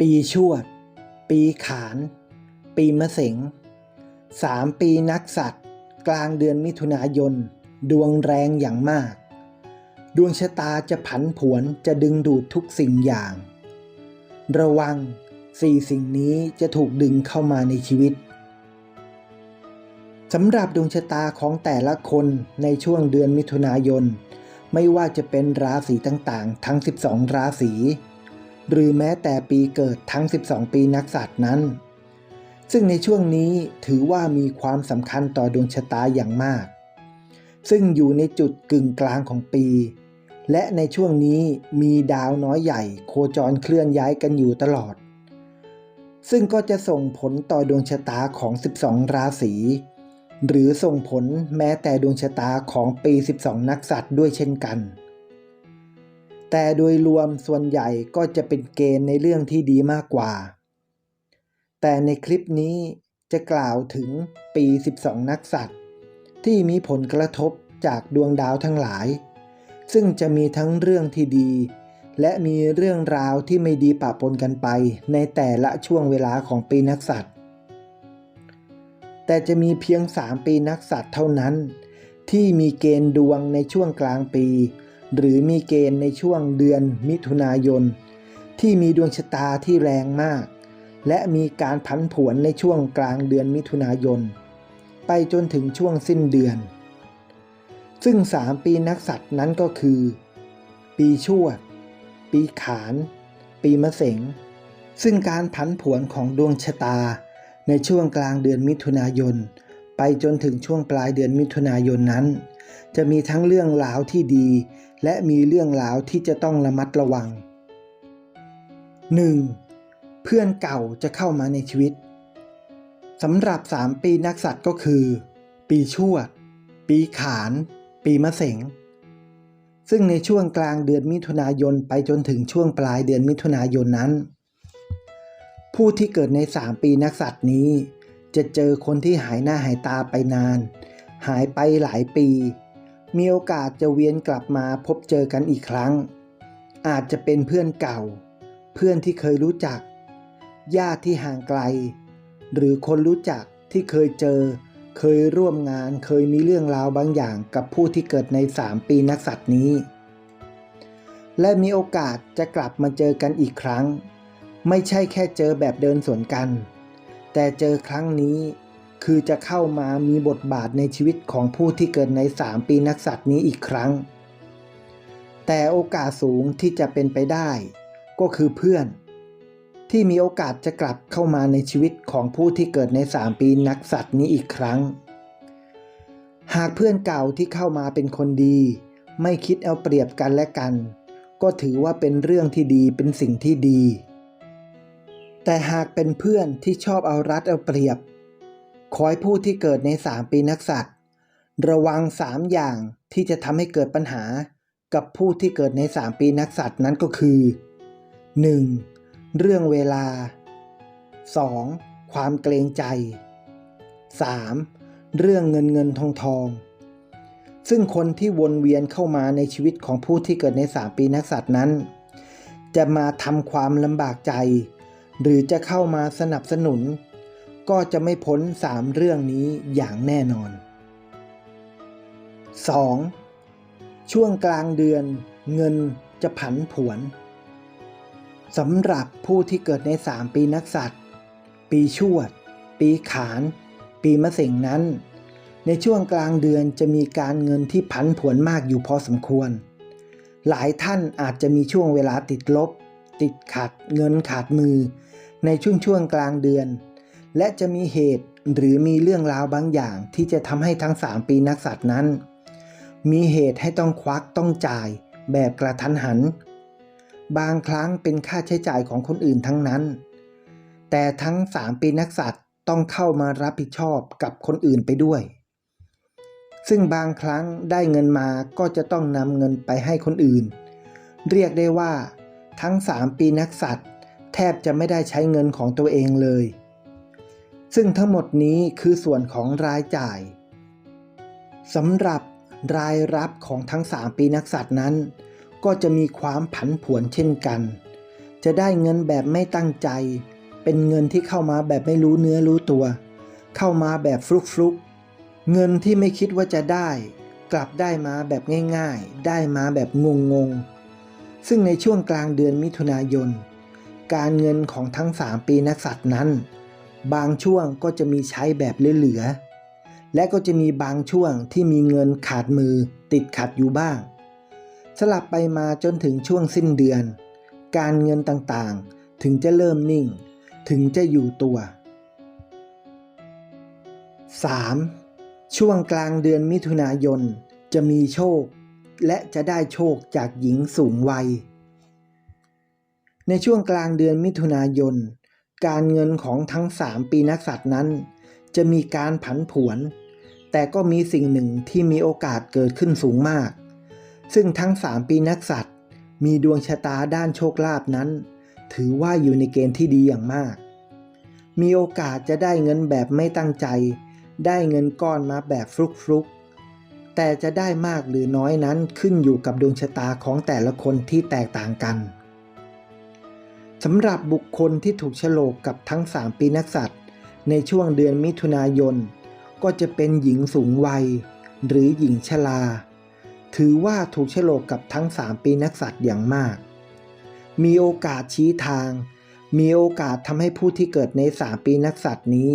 ปีชวด ปีขาน ปีมะเสงสามปีนักสัตว์ กลางเดือนมิถุนายน ดวงแรงอย่างมาก ดวงชะตาจะผันผวนจะดึงดูดทุกสิ่งอย่าง ระวังสี่สิ่งนี้จะถูกดึงเข้ามาในชีวิตสำหรับดวงชะตาของแต่ละคนในช่วงเดือนมิถุนายน ไม่ว่าจะเป็นราศีต่างๆ ทั้ง 12 ราศี หรือแม้แต่ปีเกิดทั้ง 12 ปีนักสัตว์นั้น ซึ่งในช่วงนี้ถือว่ามีความสำคัญต่อดวงชะตาอย่างมาก ซึ่งอยู่ในจุดกึ่งกลางของปี และในช่วงนี้มีดาวน้อยใหญ่ โคจรเคลื่อนย้ายกันอยู่ตลอด ซึ่งก็จะส่งผลต่อดวงชะตาของ 12 ราศี หรือส่งผลแม้แต่ดวงชะตาของปี 12 นักสัตว์ด้วยเช่นกัน แต่โดยรวมส่วนใหญ่ก็จะเป็นเกณฑ์ในเรื่องที่ดีมากกว่า แต่ในคลิปนี้จะกล่าวถึงปี 12 นักสัตว์ ที่มีผลกระทบจากดวงดาวทั้งหลาย ซึ่งจะมีทั้งเรื่องที่ดี และมีเรื่องราวที่ไม่ดีปะปนกันไปในแต่ละช่วงเวลาของปีนักสัตว์ แต่จะมีเพียง 3 ปีนักสัตว์เท่านั้น ที่มีเกณฑ์ดวงในช่วงกลางปี หรือมีเกณฑ์ในช่วงเดือนมิถุนายน ที่มีดวงชะตาที่แรงมาก และมีการผันผวนในช่วงกลางเดือนมิถุนายน ไปจนถึงช่วงสิ้นเดือน ซึ่ง 3 ปีนักสัตว์นั้นก็คือ ปีชวด ปีขาน ปีมะเสงซึ่งการผันผวนของดวงชะตาในช่วงกลางเดือนมิถุนายน ไปจนถึงช่วงปลายเดือนมิถุนายนนั้น จะมีทั้งเรื่องราวที่ดี และมีเรื่องราวที่จะต้องระมัดระวัง 1. เพื่อนเก่าจะเข้ามาในชีวิตสำหรับ 3 ปีนักสัตว์ก็คือ ปีชวด ปีขาน ปีมะเสงซึ่งในช่วงกลางเดือนมิถุนายนไปจนถึงช่วงปลายเดือนมิถุนายนนั้น ผู้ที่เกิดใน 3 ปีนักสัตว์นี้ จะเจอคนที่หายหน้าหายตาไปนาน หายไปหลายปี มีโอกาสจะเวียนกลับมาพบเจอกันอีกครั้ง อาจจะเป็นเพื่อนเก่า เพื่อนที่เคยรู้จัก ญาติที่ห่างไกล หรือคนรู้จักที่เคยเจอ เคยร่วมงานเคยมีเรื่องราวบางอย่างกับผู้ที่เกิดใน 3 ปีนักสัตว์นี้ และมีโอกาสจะกลับมาเจอกันอีกครั้ง ไม่ใช่แค่เจอแบบเดินสวนกัน แต่เจอครั้งนี้ คือจะเข้ามามีบทบาทในชีวิตของผู้ที่เกิดใน 3 ปีนักสัตว์นี้อีกครั้ง แต่โอกาสสูงที่จะเป็นไปได้ ก็คือเพื่อน ที่มีโอกาสจะกลับเข้ามาในชีวิตของผู้ที่เกิดใน 3 ปีนักสัตว์นี้อีกครั้ง หากเพื่อนเก่าที่เข้ามาเป็นคนดี ไม่คิดเอาเปรียบกันและกัน ก็ถือว่าเป็นเรื่องที่ดีเป็นสิ่งที่ดี แต่หากเป็นเพื่อนที่ชอบเอารัดเอาเปรียบ ขอให้ผู้ที่เกิดใน3ปีนักสัตว์ระวัง3อย่างที่จะทำให้เกิดปัญหากับผู้ที่เกิดใน3ปีนักสัตว์นั้นก็คือ 1. เรื่องเวลา 2. ความเกรงใจ 3. เรื่องเงินเงินทองทอง ซึ่งคนที่วนเวียนเข้ามาในชีวิตของผู้ที่เกิดใน3ปีนักสัตว์นั้น จะมาทำความลำบากใจ หรือจะเข้ามาสนับสนุน ก็จะไม่พ้น 3 เรื่องนี้อย่างแน่นอน 2. ช่วงกลางเดือนเงินจะผันผวนสำหรับผู้ที่เกิดใน 3 ปีนักสัตว์ปีชวด ปีขาน ปีมะเสงนั้น ในช่วงกลางเดือนจะมีการเงินที่ผันผวนมากอยู่พอสมควร หลายท่านอาจจะมีช่วงเวลาติดลบ ติดขัด เงินขาดมือ ในช่วงช่วงกลางเดือน และจะมีเหตุหรือมีเรื่องราวบางอย่าง ที่จะทำให้ทั้ง 3 ปีนักสัตว์นั้น มีเหตุให้ต้องควักต้องจ่ายแบบกระทันหัน บางครั้งเป็นค่าใช้จ่ายของคนอื่นทั้งนั้น แต่ทั้ง 3 ปีนักสัตว์ต้องเข้ามารับผิดชอบกับคนอื่นไปด้วย ซึ่งบางครั้งได้เงินมาก็จะต้องนำเงินไปให้คนอื่น เรียกได้ว่า ทั้ง 3 ปีนักสัตว์แทบจะไม่ได้ใช้เงินของตัวเองเลย ซึ่งทั้งหมดนี้คือส่วนของรายจ่ายสำหรับรายรับของทั้ง 3 ปีนักสัตว์นั้น ก็จะมีความผันผวนเช่นกัน จะได้เงินแบบไม่ตั้งใจ เป็นเงินที่เข้ามาแบบไม่รู้เนื้อรู้ตัว เข้ามาแบบฟลุกฟลุกๆเงินที่ไม่คิดว่าจะได้ กลับได้มาแบบง่ายๆ ได้มาแบบงงๆซึ่งในช่วงกลางเดือนมิถุนายน การเงินของทั้ง 3 ปีนักษัตว์นั้น บางช่วงก็จะมีใช้แบบเหลือๆและก็จะมีบางช่วงที่มีเงินขาดมือติดขัดอยู่บ้าง สลับไปมาจนถึงช่วงสิ้นเดือน การเงินต่างๆ ถึงจะเริ่มนิ่ง ถึงจะอยู่ตัว 3. ช่วงกลางเดือนมิถุนายนจะมีโชค และจะได้โชคจากหญิงสูงวัย ในช่วงกลางเดือนมิถุนายน การเงินของทั้ง3ปีนักษัตริย์นั้น จะมีการผันผวน แต่ก็มีสิ่งหนึ่งที่มีโอกาสเกิดขึ้นสูงมาก ซึ่งทั้ง3ปีนักษัตริย์มีดวงชะตาด้านโชคลาภนั้น ถือว่าอยู่ในเกณฑ์ที่ดีอย่างมาก มีโอกาสจะได้เงินแบบไม่ตั้งใจ ได้เงินก้อนมาแบบฟลุกๆ แต่จะได้มากหรือน้อยนั้นขึ้นอยู่กับดวงชะตาของแต่ละคนที่แตกต่างกัน สำหรับบุคคลที่ถูกโฉลกกับทั้ง 3 ปีนักษัตริย์ ในช่วงเดือนมิถุนายน ก็จะเป็นหญิงสูงวัย หรือหญิงชรา ถือว่าถูกโฉลกกับทั้ง 3 ปีนักษัตริย์อย่างมาก มีโอกาสชี้ทาง มีโอกาสทำให้ผู้ที่เกิดใน 3 ปีนักษัตริย์นี้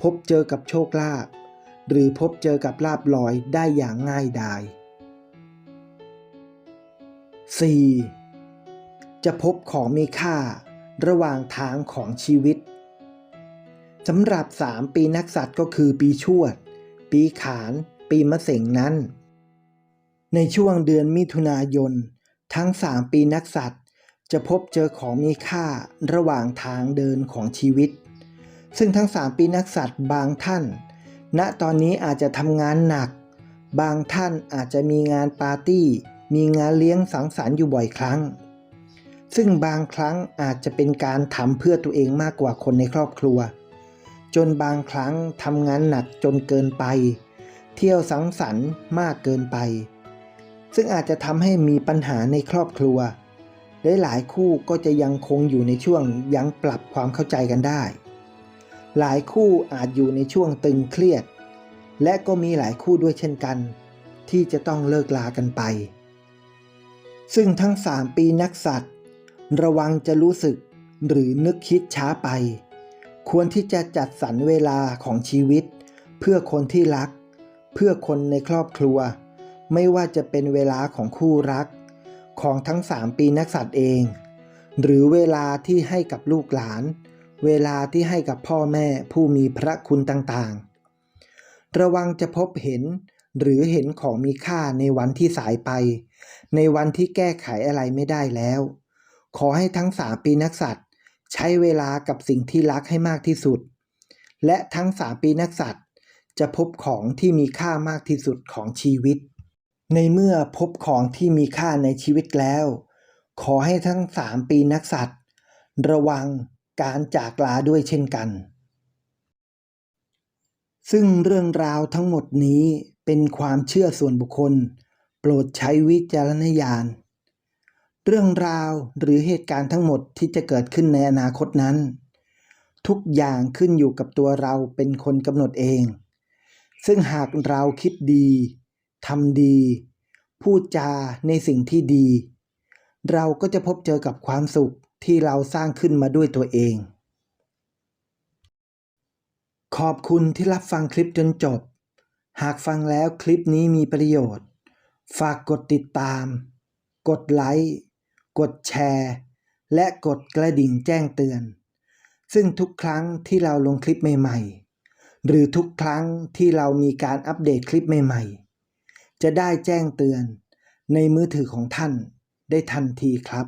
พบเจอกับโชคลาภหรือพบเจอกับลาบลอยได้อย่างง่ายดาย 4. จะพบของมีค่าระหว่างทางของชีวิตสำหรับ 3 ปีนักษัตริย์ก็คือปีชวด ปีขาน ปีมะเสงนั้น ในช่วงเดือนมิถุนายน ทั้ง 3 ปีนักษัตริย์จะพบเจอของมีค่าระหว่างทางเดินของชีวิต ซึ่งทั้ง 3 ปีนักษัตริย์บางท่าน ณตอนนี้อาจจะทำงานหนัก บางท่านอาจจะมีงานปาร์ตี้ มีงานเลี้ยงสังสรรค์อยู่บ่อยครั้ง ซึ่งบางครั้งอาจจะเป็นการทำเพื่อตัวเองมากกว่าคนในครอบครัว จนบางครั้งทำงานหนักจนเกินไป เที่ยวสังสรรค์มากเกินไป ซึ่งอาจจะทำให้มีปัญหาในครอบครัวและหลายคู่ก็จะยังคงอยู่ในช่วงยังปรับความเข้าใจกันได้ หลายคู่อาจอยู่ในช่วงตึงเครียด และก็มีหลายคู่ด้วยเช่นกัน ที่จะต้องเลิกลากันไป ซึ่งทั้ง 3 ปีนักสัตว์ ระวังจะรู้สึกหรือนึกคิดช้าไป ควรที่จะจัดสรรเวลาของชีวิต เพื่อคนที่รัก เพื่อคนในครอบครัว ไม่ว่าจะเป็นเวลาของคู่รัก ของทั้ง 3 ปีนักสัตว์เอง หรือเวลาที่ให้กับลูกหลาน เวลาที่ให้กับพ่อแม่ผู้มีพระคุณต่างๆ ระวังจะพบเห็นหรือเห็นของมีค่าในวันที่สายไป ในวันที่แก้ไขอะไรไม่ได้แล้ว ขอให้ทั้ง3ปีนักสัตว์ใช้เวลากับสิ่งที่รักให้มากที่สุด และทั้ง3ปีนักสัตว์จะพบของที่มีค่ามากที่สุดของชีวิต ในเมื่อพบของที่มีค่าในชีวิตแล้ว ขอให้ทั้ง3ปีนักสัตว์ระวังการจากลาด้วยเช่นกัน ซึ่งเรื่องราวทั้งหมดนี้เป็นความเชื่อส่วนบุคคล โปรดใช้วิจารณญาณ เรื่องราวหรือเหตุการณ์ทั้งหมดที่จะเกิดขึ้นในอนาคตนั้น ทุกอย่างขึ้นอยู่กับตัวเราเป็นคนกำหนดเอง ซึ่งหากเราคิดดีทำดี พูดจาในสิ่งที่ดี เราก็จะพบเจอกับความสุขที่เราสร้างขึ้นมาด้วยตัวเอง ขอบคุณที่รับฟังคลิปจนจบ หากฟังแล้วคลิปนี้มีประโยชน์ ฝากกดติดตาม กดไลค์ กดแชร์ และกดกระดิ่งแจ้งเตือน ซึ่งทุกครั้งที่เราลงคลิปใหม่ ๆ หรือทุกครั้งที่เรามีการอัปเดตคลิปใหม่ ๆ จะได้แจ้งเตือนในมือถือของท่านได้ทันทีครับ